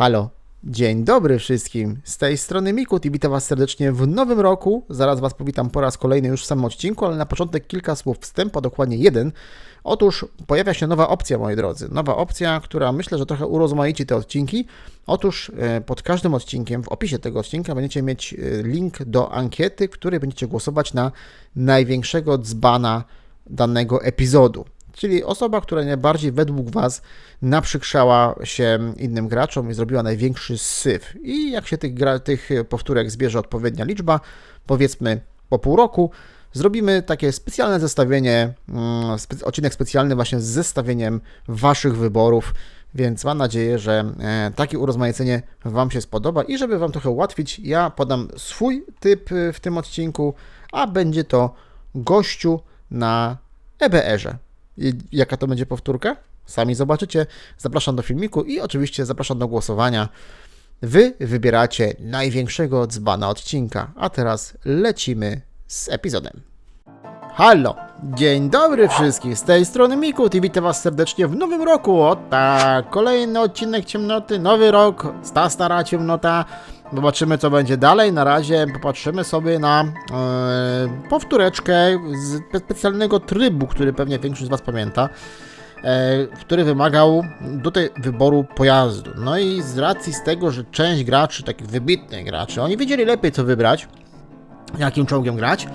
Halo, dzień dobry wszystkim. Z tej strony Mikut i witam Was serdecznie w nowym roku. Zaraz Was powitam po raz kolejny już w samym odcinku, ale na początek kilka słów wstępu, dokładnie jeden. Otóż pojawia się nowa opcja, moi drodzy. Nowa opcja, która myślę, że trochę urozmaici te odcinki. Otóż e, pod każdym odcinkiem, w opisie tego odcinka będziecie mieć e, link do ankiety, w której będziecie głosować na największego dzbana danego epizodu. Czyli osoba, która najbardziej według Was naprzykrzała się innym graczom i zrobiła największy syf. I jak się tych, gra, tych powtórek zbierze odpowiednia liczba, powiedzmy po pół roku, zrobimy takie specjalne zestawienie, mm, spe, odcinek specjalny właśnie z zestawieniem Waszych wyborów. Więc mam nadzieję, że e, takie urozmaicenie Wam się spodoba i żeby Wam trochę ułatwić, ja podam swój typ e, w tym odcinku, a będzie to gościu na EBR-ze. Jaka to będzie powtórka? Sami zobaczycie. Zapraszam do filmiku i oczywiście zapraszam do głosowania. Wy wybieracie największego dzbana odcinka, a teraz lecimy z epizodem. Halo, dzień dobry wszystkim, z tej strony Mikut i witam was serdecznie w nowym roku. O tak, kolejny odcinek ciemnoty, nowy rok, ta stara ciemnota. Zobaczymy co będzie dalej. Na razie popatrzymy sobie na e, powtóreczkę z specjalnego trybu, który pewnie większość z was pamięta. E, który wymagał tutaj wyboru pojazdu. No i z racji z tego, że część graczy, takich wybitnych graczy, oni wiedzieli lepiej co wybrać, jakim czołgiem grać.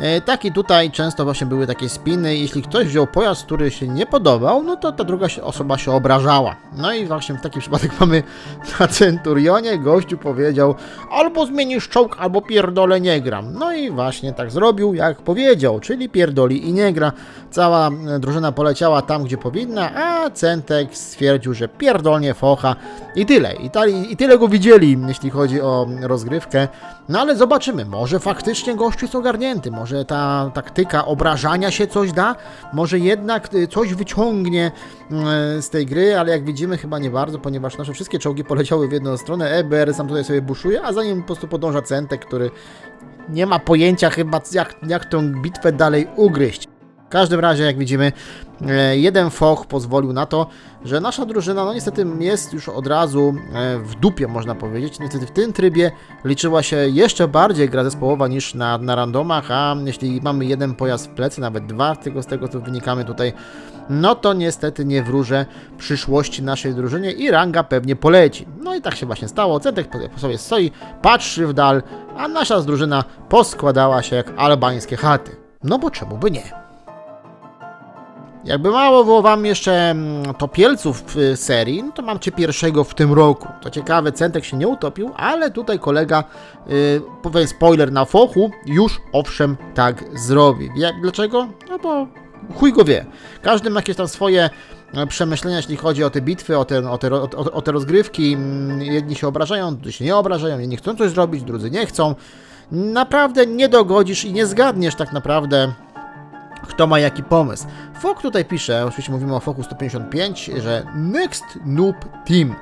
E, Tak i tutaj często właśnie były takie spiny. Jeśli ktoś wziął pojazd, który się nie podobał, no to ta druga osoba się obrażała. No i właśnie w taki przypadek mamy na Centurionie. Gościu powiedział, albo zmienisz czołg, albo pierdolę nie gram. No i właśnie tak zrobił, jak powiedział, czyli pierdoli i nie gra. Cała e, drużyna poleciała tam, gdzie powinna, a Centek stwierdził, że pierdolnie focha i tyle. I, ta, I tyle go widzieli, jeśli chodzi o rozgrywkę. No ale zobaczymy, może faktycznie gościu jest ogarnięty, może ta taktyka obrażania się coś da, może jednak y, coś wyciągnie y, z tej gry, ale jak widzimy chyba nie bardzo, ponieważ nasze wszystkie czołgi poleciały w jedną stronę, EBR sam tutaj sobie buszuje, a za nim po prostu podąża Centek, który nie ma pojęcia chyba jak, jak tą bitwę dalej ugryźć. W każdym razie, jak widzimy, e, jeden foch pozwolił na to, że nasza drużyna, no niestety jest już od razu e, w dupie, można powiedzieć. Niestety w tym trybie liczyła się jeszcze bardziej gra zespołowa niż na, na randomach, a jeśli mamy jeden pojazd w plecy, nawet dwa, tego, z tego co wynikamy tutaj, no to niestety nie wróżę przyszłości naszej drużynie i ranga pewnie poleci. No i tak się właśnie stało. Centek po sobie stoi, patrzy w dal, a nasza drużyna poskładała się jak albańskie chaty. No bo czemu by nie? Jakby mało było wam jeszcze mm, topielców w y, serii, no to mam cię pierwszego w tym roku. To ciekawe, Centek się nie utopił, ale tutaj kolega, yy, powiem spoiler na fochu, już owszem tak zrobi. Dlaczego? No bo chuj go wie. Każdy ma jakieś tam swoje e, przemyślenia, jeśli chodzi o te bitwy, o te, o te, o, o te rozgrywki. Mm, Jedni się obrażają, drudzy się nie obrażają, jedni chcą coś zrobić, drudzy nie chcą. Naprawdę nie dogodzisz i nie zgadniesz tak naprawdę kto ma jaki pomysł. Fok tutaj pisze, oczywiście mówimy o Foku 155, że Next Noob Team.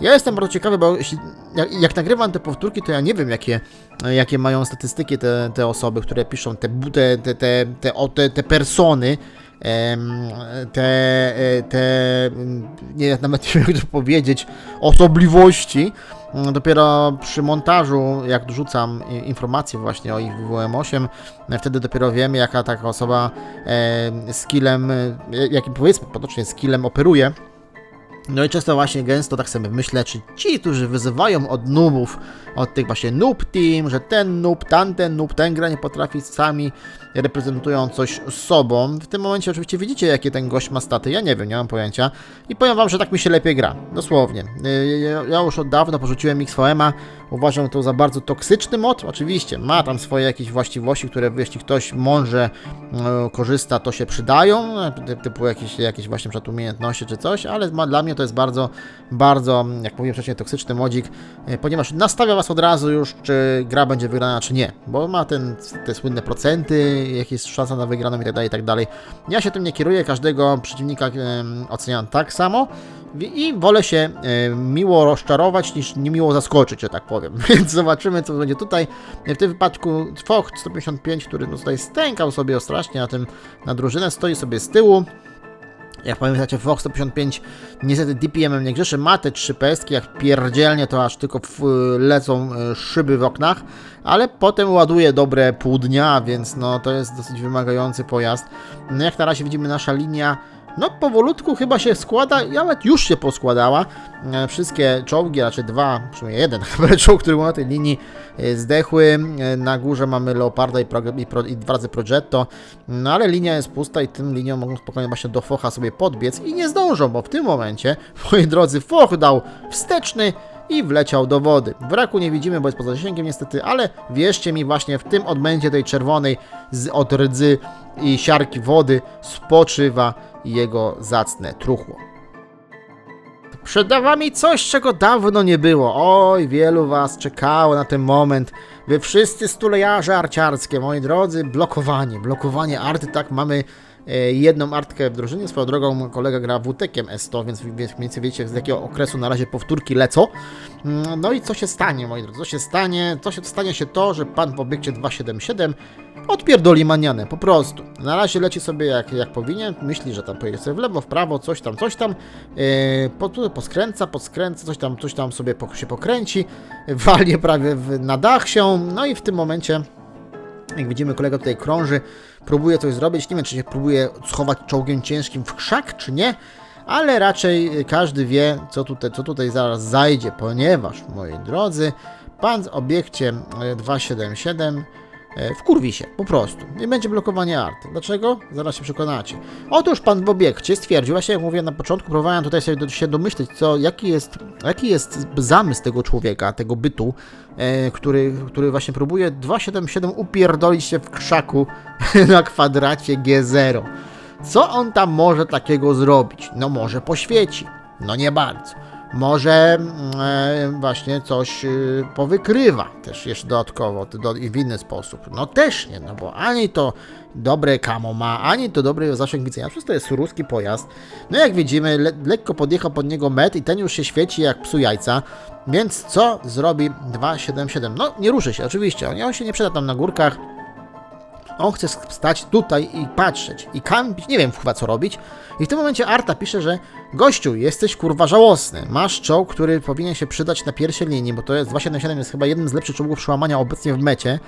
Ja jestem bardzo ciekawy, bo jeśli, jak, jak nagrywam te powtórki, to ja nie wiem, jakie, jakie mają statystyki te, te osoby, które piszą te, te, te, te, te, te, persony, te, e, te, nie nawet nie wiem jak to powiedzieć, osobliwości. Mm, Dopiero przy montażu, jak dorzucam informacje właśnie o ich WM8, e, wtedy dopiero wiemy, jaka taka osoba e, skillem, jakim powiedzmy potocznie skillem operuje. No i często właśnie gęsto tak sobie myślę, czy ci, którzy wyzywają od noobów, od tych właśnie noob team, że ten noob, tamten noob, ten gra nie potrafi sami reprezentują coś sobą. W tym momencie oczywiście widzicie, jakie ten gość ma staty, ja nie wiem, nie mam pojęcia. I powiem wam, że tak mi się lepiej gra, dosłownie. Y, Ja, już od dawna porzuciłem XVM-a, uważam to za bardzo toksyczny mod. Oczywiście ma tam swoje jakieś właściwości, które jeśli ktoś mądrze e, korzysta, to się przydają, ty- typu jakieś, jakieś właśnie przykład umiejętności czy coś, ale dla mnie to jest bardzo, bardzo, jak mówiłem wcześniej, toksyczny modzik, e, ponieważ nastawia was od razu już, czy gra będzie wygrana, czy nie, bo ma ten, te słynne procenty, jaka jest szansa na wygraną i tak dalej, i tak dalej. Ja się tym nie kieruję, każdego przeciwnika oceniam tak samo i wolę się miło rozczarować niż niemiło zaskoczyć, że tak powiem. Więc zobaczymy, co będzie tutaj. W tym wypadku Foch 155, który no tutaj stękał sobie strasznie na tym, na drużynę, stoi sobie z tyłu Jak pamiętacie, Fox 155 niestety DPM-em nie grzeszy, ma te trzy pestki, jak pierdzielnie to aż tylko w, lecą e, szyby w oknach, ale potem ładuje dobre pół dnia, więc no to jest dosyć wymagający pojazd. No jak na razie widzimy nasza linia no powolutku chyba się składa, nawet już się poskładała. E, Wszystkie czołgi, raczej dwa, przynajmniej jeden chyba czołg, który był na tej linii e, zdechły. E, Na górze mamy Leoparda i, Pro, i, Pro, i dwa razy Progetto. No ale linia jest pusta i tym linią mogą spokojnie właśnie do Focha sobie podbiec i nie zdążą, bo w tym momencie, moi drodzy, Foch dał wsteczny i wleciał do wody. Wraku nie widzimy, bo jest poza zasięgiem niestety, ale wierzcie mi, właśnie w tym odmęcie tej czerwonej z, od rdzy i siarki wody spoczywa jego zacne truchło. Przed wami coś, czego dawno nie było. Oj, wielu was czekało na ten moment. Wy wszyscy stulejarze arciarskie, moi drodzy, blokowanie, blokowanie arty, tak, mamy jedną artkę w drużynie, swoją drogą kolega gra WTEkiem S100, więc mniej więcej wiecie z jakiego okresu na razie powtórki lecą. Mm, No i co się stanie, moi drodzy, co się stanie? Co się stanie się to, że pan w obiekcie 277 odpierdoli manianę, po prostu. Na razie leci sobie jak, jak powinien, myśli, że tam pojedzie sobie w lewo, w prawo, coś tam, coś tam, yy, po, poskręca, podskręca, coś tam, coś tam sobie po, się pokręci, walnie prawie w, na dach się, no i w tym momencie jak widzimy, kolega tutaj krąży, próbuje coś zrobić. Nie wiem, czy się próbuje schować czołgiem ciężkim w krzak, czy nie, ale raczej każdy wie, co tutaj, co tutaj zaraz zajdzie, ponieważ, moi drodzy, pan w obiekcie e, 277 e, wkurwi się, po prostu. Nie będzie blokowania arty. Dlaczego? Zaraz się przekonacie. Otóż pan w obiekcie stwierdził, właśnie jak mówiłem na początku, próbowałem tutaj sobie do, się domyśleć, co, jaki, jest, jaki jest zamysł tego człowieka, tego bytu, e, który, który właśnie próbuje 277 upierdolić się w krzaku na kwadracie G0. Co on tam może takiego zrobić? No może poświeci. No nie bardzo. Może mm, e, właśnie coś y, powykrywa też jeszcze dodatkowo do, i w inny sposób. No też nie, no bo ani to dobre kamo ma, ani to dobry zasięg widzenia. Przez to jest ruski pojazd. No jak widzimy, le, lekko podjechał pod niego met i ten już się świeci jak psu jajca. Więc co zrobi 277? No nie ruszy się oczywiście, on się nie przyda tam na górkach. On chce stać tutaj i patrzeć i kampić, nie wiem chyba co robić. I w tym momencie Arta pisze, że gościu, jesteś kurwa żałosny. Masz czołg, który powinien się przydać na pierwszej linii, bo to jest 277 jest chyba jednym z lepszych czołgów przełamania obecnie w mecie.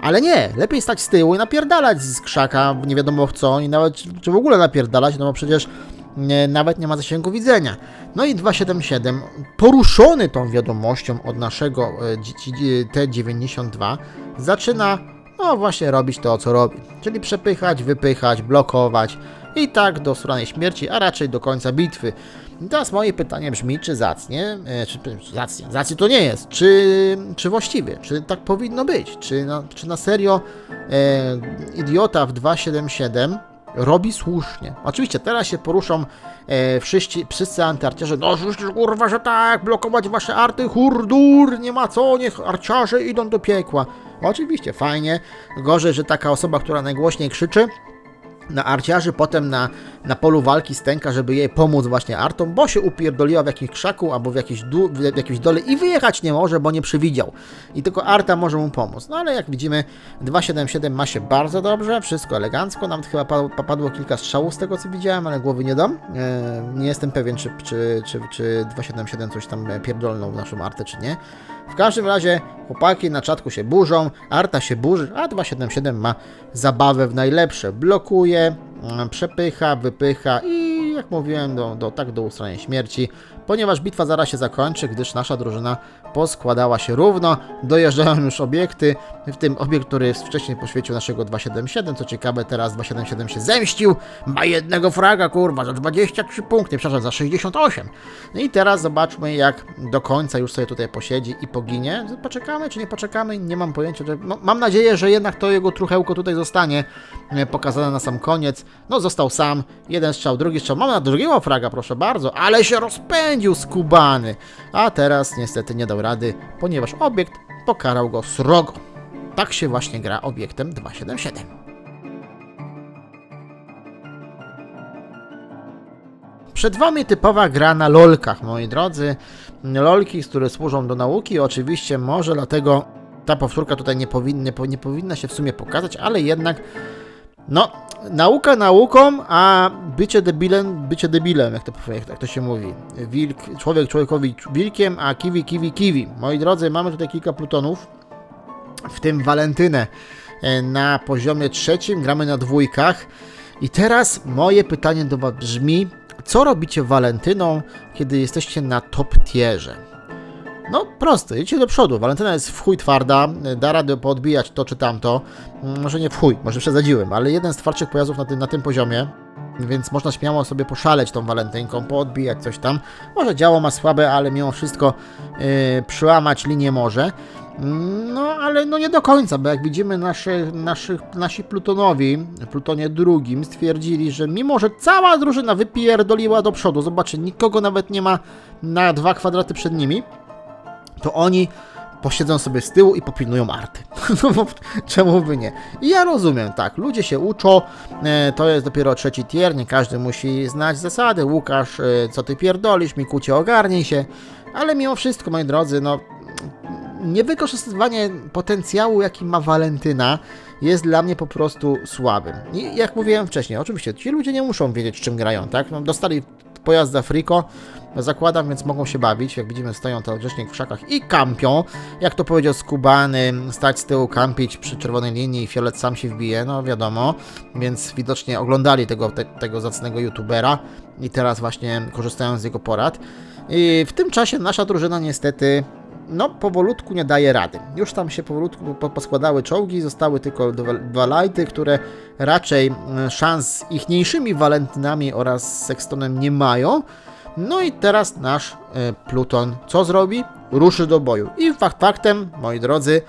Ale nie, lepiej stać z tyłu i napierdalać z krzaka, nie wiadomo w co, i nawet czy w ogóle napierdalać, no bo przecież nie, nawet nie ma zasięgu widzenia. No i 277, poruszony tą wiadomością od naszego e, dzi- dzi- T92, zaczyna no właśnie robić to, co robi. Czyli przepychać, wypychać, blokować i tak do stranej śmierci, a raczej do końca bitwy. I teraz moje pytanie brzmi, czy zacnie, e, czy zacnie, zacnie to nie jest, czy, czy właściwie, czy tak powinno być, czy na, czy na serio e, idiota w 277 robi słusznie. Oczywiście teraz się poruszą e, wszyscy, wszyscy antyarciarze, no oczywiście, kurwa, że tak, blokować wasze arty, hurdur, nie ma co, niech arciarze idą do piekła. Oczywiście, fajnie, gorzej, że taka osoba, która najgłośniej krzyczy, na arciarzy, potem na, na polu walki stęka, żeby jej pomóc właśnie artom, bo się upierdoliła w jakimś krzaku albo w jakiejś, du- w jakiejś dole i wyjechać nie może, bo nie przewidział. I tylko arta może mu pomóc. No ale jak widzimy, 277 ma się bardzo dobrze, wszystko elegancko, nawet chyba padło, kilka strzałów z tego co widziałem, ale głowy nie dam. E, nie jestem pewien, czy, czy, czy, czy 277 coś tam pierdolnął w naszą artę, czy nie. W każdym razie chłopaki na czatku się burzą, Arta się burzy, a 277 ma zabawę w najlepsze. Blokuje, mm, przepycha, wypycha i jak mówiłem, do, do, tak do ustrania śmierci. Ponieważ bitwa zaraz się zakończy, gdyż nasza drużyna poskładała się równo, dojeżdżają już obiekty, w tym obiekt, który wcześniej poświecił naszego 277, co ciekawe teraz 277 się zemścił, ma jednego fraga, kurwa, za 23 punkty, przepraszam, za 68. No i teraz zobaczmy, jak do końca już sobie tutaj posiedzi i poginie. Poczekamy, czy nie poczekamy, nie mam pojęcia. No, mam nadzieję, że jednak to jego truchełko tutaj zostanie e, pokazane na sam koniec. No, został sam, jeden strzał, drugi strzał. Mamy na drugiego fraga, proszę bardzo, ale się rozpędził skubany. A teraz niestety nie dał rady, ponieważ obiekt pokarał go srogo. Tak się właśnie gra obiektem 277. Przed Wami typowa gra na lolkach, moi drodzy. Lolki, które służą do nauki, oczywiście może dlatego ta powtórka tutaj nie, powinny, nie powinna się w sumie pokazać, ale jednak no, nauka nauką, a bycie debilem, bycie debilem, jak to, jak, to się mówi. Wilk, człowiek człowiekowi wilkiem, a kiwi, kiwi, kiwi. Moi drodzy, mamy tutaj kilka plutonów, w tym walentynę e, na poziomie trzecim, gramy na dwójkach. I teraz moje pytanie do Was brzmi, co robicie walentyną, kiedy jesteście na top tierze? No proste, idźcie do przodu. Walentyna jest w chuj twarda, da radę poodbijać to czy tamto. Mm, Może nie w chuj, może przesadziłem, ale jeden z twardszych pojazdów na tym, na tym poziomie, więc można śmiało sobie poszaleć tą walentynką, poodbijać coś tam. Może działo ma słabe, ale mimo wszystko yy, przełamać linię może. Mm, No, ale no nie do końca, bo jak widzimy nasze, naszych, nasi plutonowi, plutonie drugim stwierdzili, że mimo, że cała drużyna wypierdoliła do przodu, zobaczcie, nikogo nawet nie ma na dwa kwadraty przed nimi, to oni posiedzą sobie z tyłu i popilnują arty. No bo czemu by nie? I ja rozumiem, tak, ludzie się uczą, e, to jest dopiero trzeci tier, nie każdy musi znać zasady. Łukasz, e, co ty pierdolisz, Mikucie, ogarnij się, ale mimo wszystko, moi drodzy, no niewykorzystywanie potencjału, jaki ma Walentyna, jest dla mnie po prostu słabym. I jak mówiłem wcześniej, oczywiście ci ludzie nie muszą wiedzieć, czym grają, tak? No, dostali pojazd za friko, zakładam, więc mogą się bawić. Jak widzimy, stoją to grzecznie w krzakach i kampią. Jak to powiedział Skubany, stać z tyłu, kampić przy czerwonej linii i fiolet sam się wbije, no wiadomo. Więc widocznie oglądali tego, te, tego zacnego youtubera i teraz właśnie korzystają z jego porad. I w tym czasie nasza drużyna niestety no, powolutku nie daje rady. Już tam się powolutku po- poskładały czołgi, zostały tylko dwa, dwa lajty, które raczej e, szans z ichniejszymi walentynami oraz sekstonem nie mają. No i teraz nasz e, Pluton co zrobi? Ruszy do boju. I fakt faktem, moi drodzy,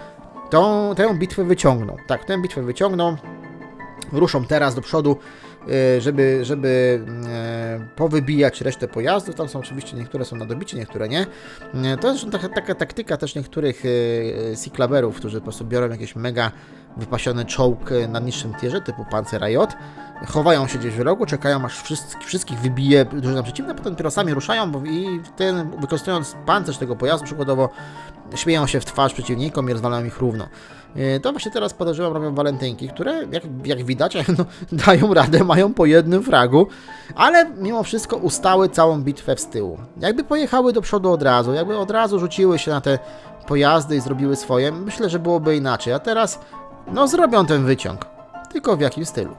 tą, tę bitwę wyciągną. Tak, tę bitwę wyciągną. Ruszą teraz do przodu, e, żeby, żeby e, powybijać resztę pojazdów. Tam są oczywiście niektóre są na dobicie, niektóre nie. To jest taka, taka taktyka też niektórych Cyklaberów, którzy po prostu biorą jakieś mega wypasiony czołg e, na niższym tierze typu Panzer AJ, chowają się gdzieś w rogu, czekają aż wszystkich, wszystkich wybije drużyna przeciwna, potem dopiero sami ruszają i ten, wykorzystując pancerz tego pojazdu przykładowo śmieją się w twarz przeciwnikom i rozwalają ich równo. E, To właśnie teraz podejrzewam robią walentynki, które jak, jak widać no, dają radę, mają po jednym fragu, ale mimo wszystko ustały całą bitwę z tyłu. Jakby pojechały do przodu od razu, jakby od razu rzuciły się na te pojazdy i zrobiły swoje, myślę, że byłoby inaczej. A teraz, no zrobią ten wyciąg. Tylko w jakim stylu?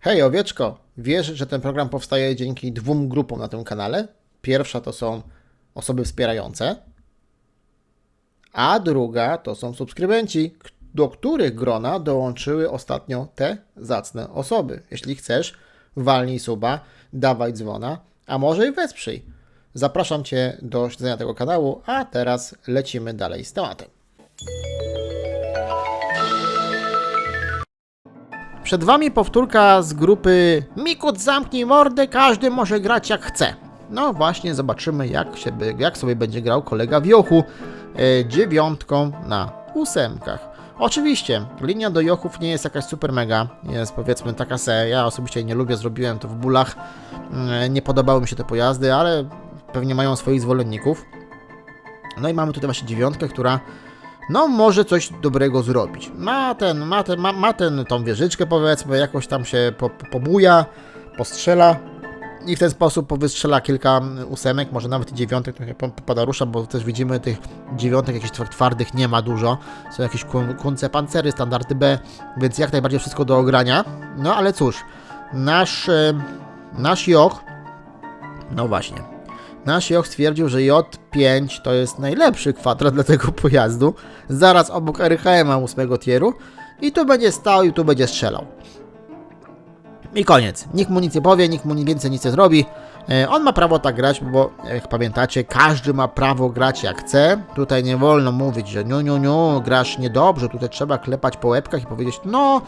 Hej owieczko, wiesz, że ten program powstaje dzięki dwóm grupom na tym kanale? Pierwsza to są osoby wspierające, a druga to są subskrybenci, do których grona dołączyły ostatnio te zacne osoby. Jeśli chcesz, walnij suba, dawaj dzwona, a może i wesprzyj. Zapraszam Cię do śledzenia tego kanału, a teraz lecimy dalej z tematem. Przed Wami powtórka z grupy Mikut zamknij mordę, każdy może grać jak chce. No właśnie, zobaczymy jak, się, jak sobie będzie grał kolega w Jochu e, dziewiątką na ósemkach. Oczywiście, linia do Jochów nie jest jakaś super mega, jest powiedzmy taka se, ja osobiście nie lubię, zrobiłem to w bólach, Mm, nie podobały mi się te pojazdy, ale pewnie mają swoich zwolenników. No i mamy tutaj właśnie dziewiątkę, która no może coś dobrego zrobić. Ma ten, ma ten, ma, ma ten, tą wieżyczkę powiedzmy, jakoś tam się po, po- pobuja, postrzela i w ten sposób powystrzela kilka ósemek, może nawet i dziewiątek, trochę po- popada rusza, bo też widzimy tych dziewiątek jakichś tw- twardych nie ma dużo. Są jakieś kun- kunce pancery, standardy B, więc jak najbardziej wszystko do ogrania. No ale cóż, nasz, e, nasz Joch, no właśnie, Nasz Joch stwierdził, że J5 to jest najlepszy kwadrat dla tego pojazdu, zaraz obok RHM-a 8 tieru i tu będzie stał i tu będzie strzelał. I koniec. Nikt mu nic nie powie, nikt mu więcej nic nie zrobi. E, On ma prawo tak grać, bo jak pamiętacie, każdy ma prawo grać jak chce. Tutaj nie wolno mówić, że niu, niu, niu, grasz niedobrze. Tutaj trzeba klepać po łebkach i powiedzieć, no,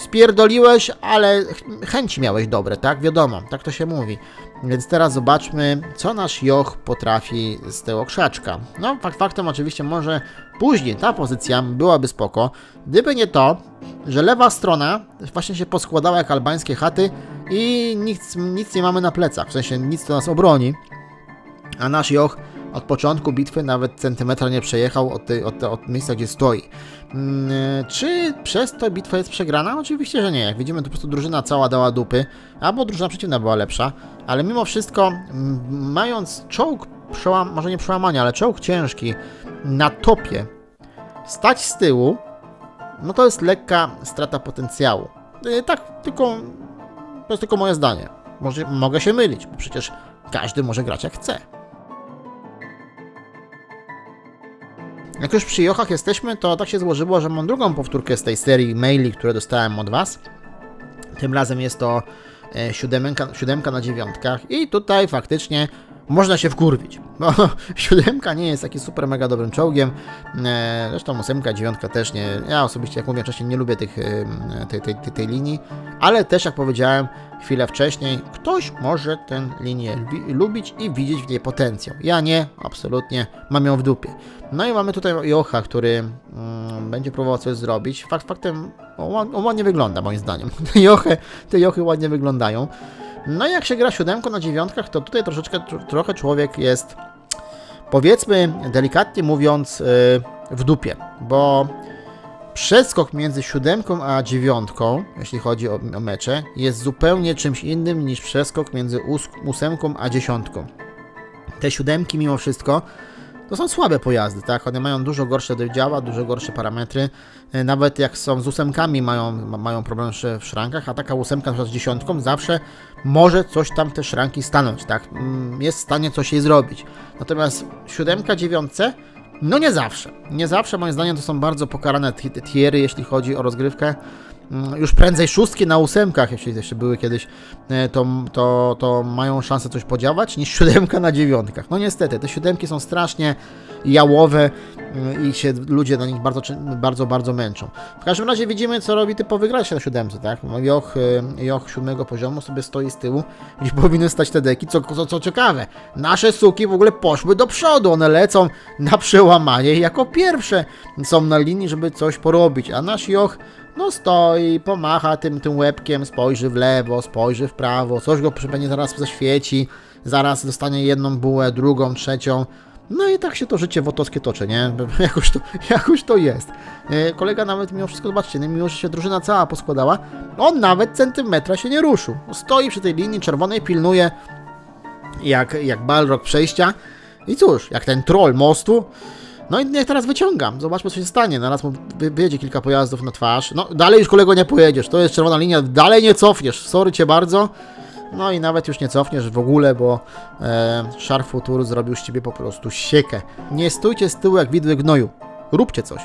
spierdoliłeś, ale ch- chęci miałeś dobre, tak? Wiadomo, tak to się mówi. Więc teraz zobaczmy, co nasz Joch potrafi z tego krzaczka. No, fakt faktem oczywiście może później ta pozycja byłaby spoko, gdyby nie to, że lewa strona właśnie się poskładała jak albańskie chaty i nic, nic nie mamy na plecach, w sensie nic to nas obroni, a nasz Joch od początku bitwy nawet centymetra nie przejechał od, od, od miejsca, gdzie stoi. Mm, e, Czy przez to bitwa jest przegrana? Oczywiście, że nie. Jak widzimy, to po prostu drużyna cała dała dupy, albo drużyna przeciwna była lepsza, ale mimo wszystko, mm, mając czołg, przełam, może nie przełamania, ale czołg ciężki na topie, stać z tyłu, no to jest lekka strata potencjału. E, Tak, tylko to jest tylko moje zdanie. Może, mogę się mylić, bo przecież każdy może grać jak chce. Jak już przy Jochach jesteśmy, to tak się złożyło, że mam drugą powtórkę z tej serii maili, które dostałem od Was. Tym razem jest to e, siódemka, siódemka na dziewiątkach i tutaj faktycznie można się wkurwić, bo siódemka nie jest taki super mega dobrym czołgiem, e, zresztą ósemka, dziewiątka też nie, ja osobiście jak mówię wcześniej nie lubię tych, tej, tej, tej, tej linii, ale też jak powiedziałem chwilę wcześniej, ktoś może tę linię lubi- lubić i widzieć w niej potencjał. Ja nie, absolutnie, mam ją w dupie. No i mamy tutaj Jocha, który mm, będzie próbował coś zrobić. Fakt faktem, on, on ładnie wygląda moim zdaniem. Te Jochy, te Jochy ładnie wyglądają. No i jak się gra siódemką na dziewiątkach, to tutaj troszeczkę, tr- trochę człowiek jest, powiedzmy, delikatnie mówiąc, yy, w dupie, bo przeskok między siódemką a dziewiątką, jeśli chodzi o, o mecze, jest zupełnie czymś innym niż przeskok między ós- ósemką a dziesiątką. Te siódemki mimo wszystko to są słabe pojazdy, tak? One mają dużo gorsze działa, dużo gorsze parametry. E, Nawet jak są z ósemkami mają, ma- mają problem w szrankach, a taka ósemka z dziesiątką zawsze może coś tam te szranki stanąć, tak? Mm, Jest w stanie coś jej zrobić. Natomiast siódemka, dziewiątce no nie zawsze. Nie zawsze, moim zdaniem, to są bardzo pokarane tiery, jeśli chodzi o rozgrywkę. Mm, Już prędzej szóstki na ósemkach, jeśli jeszcze były kiedyś, e, to, to, to mają szansę coś podziałać, niż siódemka na dziewiątkach. No niestety, te siódemki są strasznie jałowe mm, i się ludzie na nich bardzo, bardzo, bardzo męczą. W każdym razie widzimy, co robi typowy gracz na siódemce, tak? Joch, e, Joch siódmego poziomu sobie stoi z tyłu, gdzie powinny stać te deki, co, co, co ciekawe. Nasze suki w ogóle poszły do przodu, one lecą na przełamanie i jako pierwsze są na linii, żeby coś porobić, a nasz Joch no stoi, pomacha tym, tym łebkiem, spojrzy w lewo, spojrzy w prawo, coś go pewnie zaraz zaświeci, zaraz dostanie jedną bułę, drugą, trzecią. No i tak się to życie wotowskie toczy, nie? Jakoś to, jakoś to jest. E, Kolega nawet mimo wszystko, zobaczcie, no mimo że się drużyna cała poskładała, on nawet centymetra się nie ruszył. Stoi przy tej linii czerwonej, pilnuje jak, jak balrog przejścia. I cóż, jak ten troll mostu. No i niech teraz wyciągam. Zobaczmy, co się stanie. Naraz mu wy- wyjedzie kilka pojazdów na twarz. No, dalej już kolego nie pojedziesz. To jest czerwona linia. Dalej nie cofniesz. Sorry cię bardzo. No i nawet już nie cofniesz w ogóle, bo e, Szar Futur zrobił z ciebie po prostu siekę. Nie stójcie z tyłu jak widły gnoju. Róbcie coś.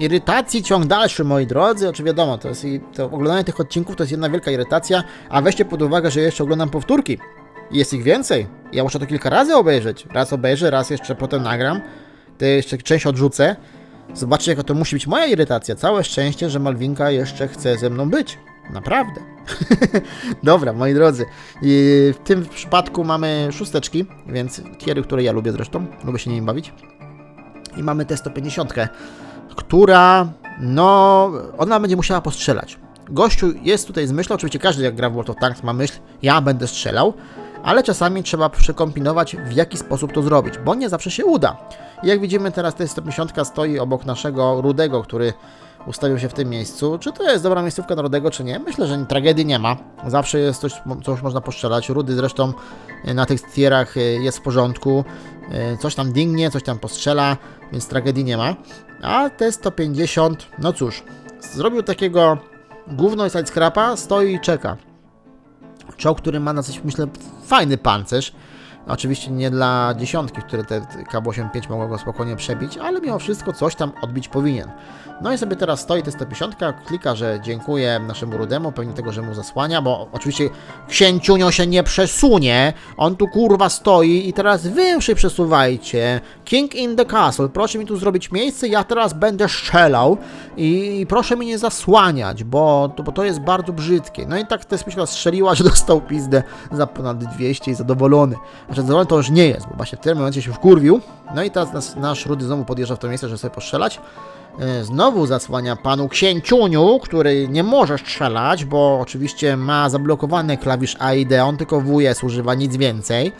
Irytacji ciąg dalszy, moi drodzy. Oczywiście wiadomo, to jest i to oglądanie tych odcinków to jest jedna wielka irytacja, a weźcie pod uwagę, że jeszcze oglądam powtórki. Jest ich więcej. Ja muszę to kilka razy obejrzeć. Raz obejrzę, raz jeszcze potem nagram. To jeszcze część odrzucę. Zobaczcie, jaka to musi być moja irytacja. Całe szczęście, że Malwinka jeszcze chce ze mną być. Naprawdę. Dobra, moi drodzy. W tym przypadku mamy szósteczki, więc tiery, które ja lubię zresztą. Lubię się nimi bawić. I mamy tę 150, która, no, ona będzie musiała postrzelać. Gościu jest tutaj z myślą, oczywiście każdy jak gra w World of Tanks ma myśl, ja będę strzelał, ale czasami trzeba przekombinować w jaki sposób to zrobić, bo nie zawsze się uda. Jak widzimy teraz ta 150 stoi obok naszego Rudego, który ustawił się w tym miejscu. Czy to jest dobra miejscówka na Rudego, czy nie? Myślę, że tragedii nie ma. Zawsze jest coś, coś można postrzelać. Rudy zresztą e, na tych tierach e, jest w porządku. E, Coś tam dingnie, coś tam postrzela, więc tragedii nie ma. A T-150, no cóż, zrobił takiego gówno i sidescrapa, stoi i czeka. Czołg, który ma na coś, myślę, fajny pancerz. Oczywiście nie dla dziesiątki, które te K85 mogło go spokojnie przebić, ale mimo wszystko coś tam odbić powinien. No i sobie teraz stoi te 150, klika, że dziękuję naszemu Rudemu, pewnie tego, że mu zasłania, bo oczywiście księciunio się nie przesunie, on tu kurwa stoi i teraz wy się przesuwajcie, King in the Castle, proszę mi tu zrobić miejsce, ja teraz będę strzelał i proszę mi nie zasłaniać, bo to, bo to jest bardzo brzydkie. No i tak ta spiczka strzeliła, że dostał pizdę za ponad 200 i zadowolony. Znaczy zadowolony to już nie jest, bo właśnie w tym momencie się wkurwił. No i teraz nas, nasz Rudy znowu podjeżdża w to miejsce, żeby sobie postrzelać. E, Znowu zasłania panu księciuniu, który nie może strzelać, bo oczywiście ma zablokowany klawisz A i D, on tylko WS używa, nic więcej.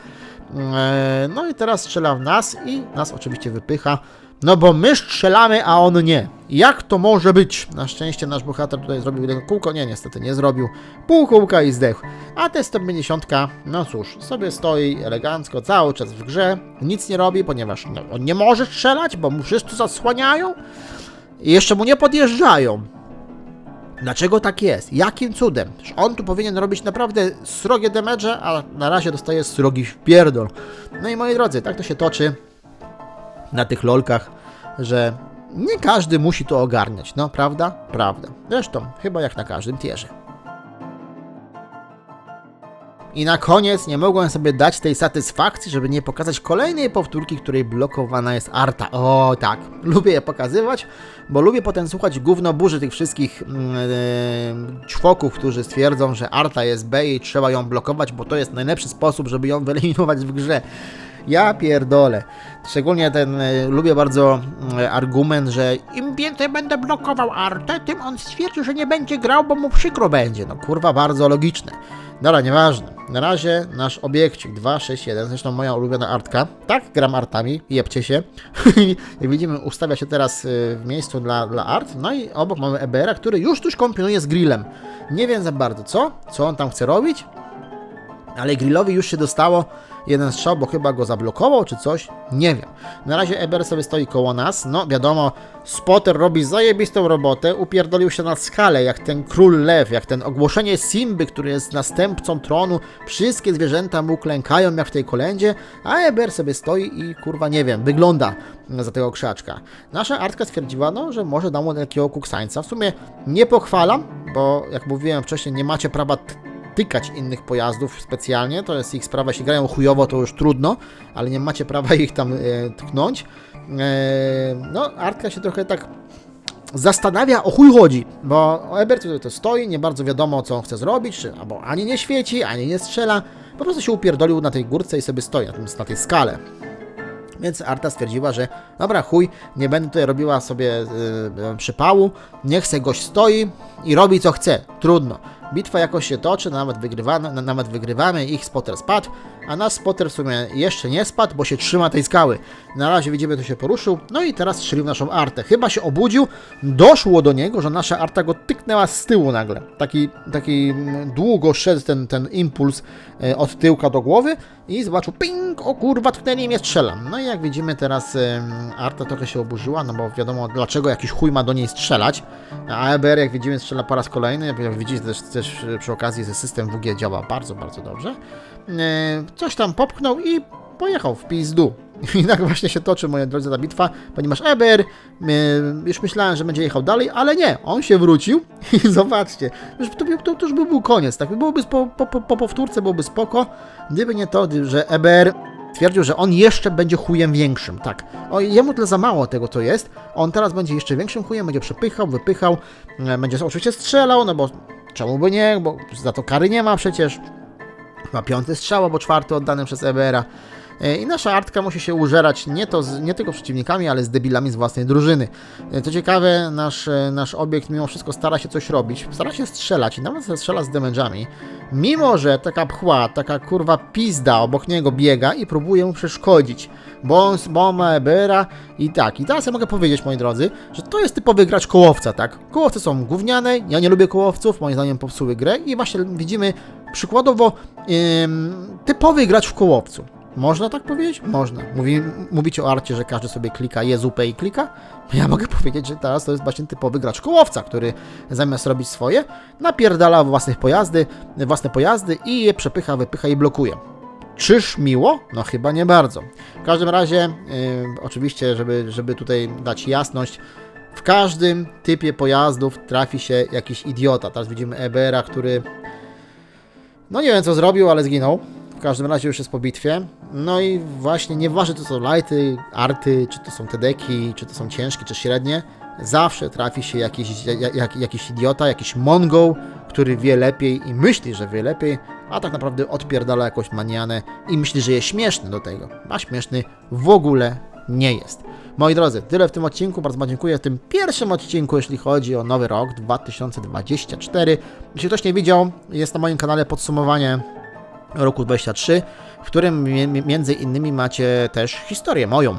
E, No i teraz strzela w nas i nas oczywiście wypycha. No bo my strzelamy, a on nie. Jak to może być? Na szczęście nasz bohater tutaj zrobił jeden kółko. Nie, niestety nie zrobił. Pół kółka i zdechł. A te 150, no cóż, sobie stoi elegancko cały czas w grze. Nic nie robi, ponieważ no, on nie może strzelać, bo mu wszyscy zasłaniają. I jeszcze mu nie podjeżdżają. Dlaczego tak jest? Jakim cudem? On tu powinien robić naprawdę srogie damage, a na razie dostaje srogi wpierdol. No i moi drodzy, tak to się toczy na tych lolkach, że nie każdy musi to ogarniać, no prawda? Prawda. Zresztą, chyba jak na każdym tierze. I na koniec nie mogłem sobie dać tej satysfakcji, żeby nie pokazać kolejnej powtórki, której blokowana jest Arta. O tak, lubię je pokazywać, bo lubię potem słuchać gówno burzy tych wszystkich mm, e, ćwoków, którzy stwierdzą, że Arta jest B i trzeba ją blokować, bo to jest najlepszy sposób, żeby ją wyeliminować w grze. Ja pierdolę. Szczególnie ten, e, lubię bardzo e, argument, że im więcej będę blokował Artę, tym on stwierdzi, że nie będzie grał, bo mu przykro będzie. No kurwa, bardzo logiczne. Dobra, nieważne. Na razie nasz obiekcik 261, zresztą moja ulubiona artka. Tak, gram artami, jebcie się. Jak widzimy, ustawia się teraz y, w miejscu dla, dla art. No i obok mamy EBR-a, który już tuż kombinuje z grillem. Nie wiem za bardzo co, co on tam chce robić, ale grillowi już się dostało jeden strzał, bo chyba go zablokował czy coś, nie wiem. Na razie Eber sobie stoi koło nas, no wiadomo, Spotter robi zajebistą robotę, upierdolił się na skalę, jak ten król lew, jak ten ogłoszenie Simby, który jest następcą tronu, wszystkie zwierzęta mu klękają jak w tej kolędzie, a Eber sobie stoi i kurwa nie wiem, wygląda za tego krzaczka. Nasza artka stwierdziła, no, że może dam mu takiego kuksańca, w sumie nie pochwalam, bo jak mówiłem wcześniej, nie macie prawa t- tykać innych pojazdów specjalnie, to jest ich sprawa, jeśli grają chujowo, to już trudno, ale nie macie prawa ich tam e, tknąć. E, no, Artka się trochę tak zastanawia, o chuj chodzi, bo Ebert tutaj to stoi, nie bardzo wiadomo, co on chce zrobić, czy albo ani nie świeci, ani nie strzela, po prostu się upierdolił na tej górce i sobie stoi na, tym, na tej skale. Więc Arta stwierdziła, że dobra, chuj, nie będę tutaj robiła sobie yy, przypału, niech se gość stoi i robi co chce, trudno. Bitwa jakoś się toczy, nawet wygrywamy, na- nawet wygrywamy, ich spotter spadł, a nasz spotter w sumie jeszcze nie spadł, bo się trzyma tej skały. Na razie widzimy, to się poruszył, no i teraz strzelił naszą artę. Chyba się obudził, doszło do niego, że nasza arta go tyknęła z tyłu nagle. Taki, taki mm, długo szedł ten, ten impuls e, od tyłka do głowy i zobaczył, ping, o kurwa, tknęli mnie strzelam. No i jak widzimy teraz Arta trochę się oburzyła, no bo wiadomo dlaczego jakiś chuj ma do niej strzelać, a EBR jak widzimy strzela po raz kolejny, jak widzicie też, też przy okazji, system WG działa bardzo, bardzo dobrze. E, Coś tam popchnął i pojechał w pizdu. I tak właśnie się toczy, moi drodzy, ta bitwa, ponieważ Eber, e, już myślałem, że będzie jechał dalej, ale nie, on się wrócił i zobaczcie, już to, to, to już by był koniec, tak, byłoby po, po, po, po powtórce, byłoby spoko, gdyby nie to, że Eber twierdził, że on jeszcze będzie chujem większym, tak. O, jemu tyle za mało tego, co jest. On teraz będzie jeszcze większym chujem, będzie przepychał, wypychał, e, będzie oczywiście strzelał, no bo czemu by nie, bo za to kary nie ma przecież. Ma piąty strzał, albo czwarty oddany przez EBR-a. E, I nasza artka musi się użerać nie, to z, nie tylko przeciwnikami, ale z debilami z własnej drużyny. E, Co ciekawe, nasz, e, nasz obiekt mimo wszystko stara się coś robić, stara się strzelać i nawet strzela z damage'ami. Mimo, że taka pchła, taka kurwa pizda obok niego biega i próbuje mu przeszkodzić. Bo on, bo on ma EBR-a i tak. I teraz ja mogę powiedzieć, moi drodzy, że to jest typowy gracz kołowca, tak? Kołowce są gówniane, ja nie lubię kołowców, moim zdaniem popsuły grę i właśnie widzimy przykładowo ym, typowy gracz w kołowcu. Można tak powiedzieć? Można. Mówi, mówicie o arcie, że każdy sobie klika jezupę i klika? Ja mogę powiedzieć, że teraz to jest właśnie typowy gracz kołowca, który zamiast robić swoje, napierdala własnych pojazdy, własne pojazdy i je przepycha, wypycha i blokuje. Czyż miło? No chyba nie bardzo. W każdym razie, yy, oczywiście, żeby, żeby tutaj dać jasność, w każdym typie pojazdów trafi się jakiś idiota. Teraz widzimy EBR-a, który no nie wiem co zrobił, ale zginął. Każdym razie już jest po bitwie. No i właśnie nieważne to są lighty, arty, czy to są tedeki, czy to są ciężkie, czy średnie, zawsze trafi się jakiś, jak, jak, jakiś idiota, jakiś mongol, który wie lepiej i myśli, że wie lepiej, a tak naprawdę odpierdala jakąś manianę i myśli, że jest śmieszny do tego. A śmieszny w ogóle nie jest. Moi drodzy, tyle w tym odcinku. Bardzo dziękuję w tym pierwszym odcinku, jeśli chodzi o nowy rok 2024. Jeśli ktoś nie widział, jest na moim kanale podsumowanie roku 23, w którym mi- mi- między innymi macie też historię moją.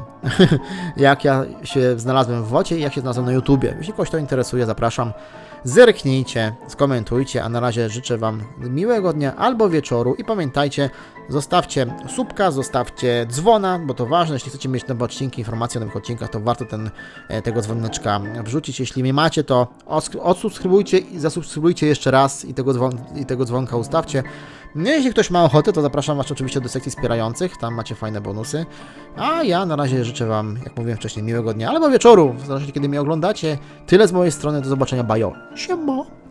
jak ja się znalazłem w wocie i jak się znalazłem na YouTubie. Jeśli kogoś to interesuje, zapraszam. Zerknijcie, skomentujcie, a na razie życzę Wam miłego dnia albo wieczoru i pamiętajcie, zostawcie subka, zostawcie dzwona, bo to ważne, jeśli chcecie mieć nowe odcinki, informacje o nowych odcinkach, to warto ten, e, tego dzwoneczka wrzucić. Jeśli nie macie, to odsubskrybujcie i zasubskrybujcie jeszcze raz i tego, dzwon- i tego dzwonka ustawcie. Jeśli ktoś ma ochotę, to zapraszam Was oczywiście do sekcji wspierających, tam macie fajne bonusy. A ja na razie życzę Wam, jak mówiłem wcześniej, miłego dnia albo wieczoru, w zależności kiedy mnie oglądacie. Tyle z mojej strony, do zobaczenia, bajo. Siema!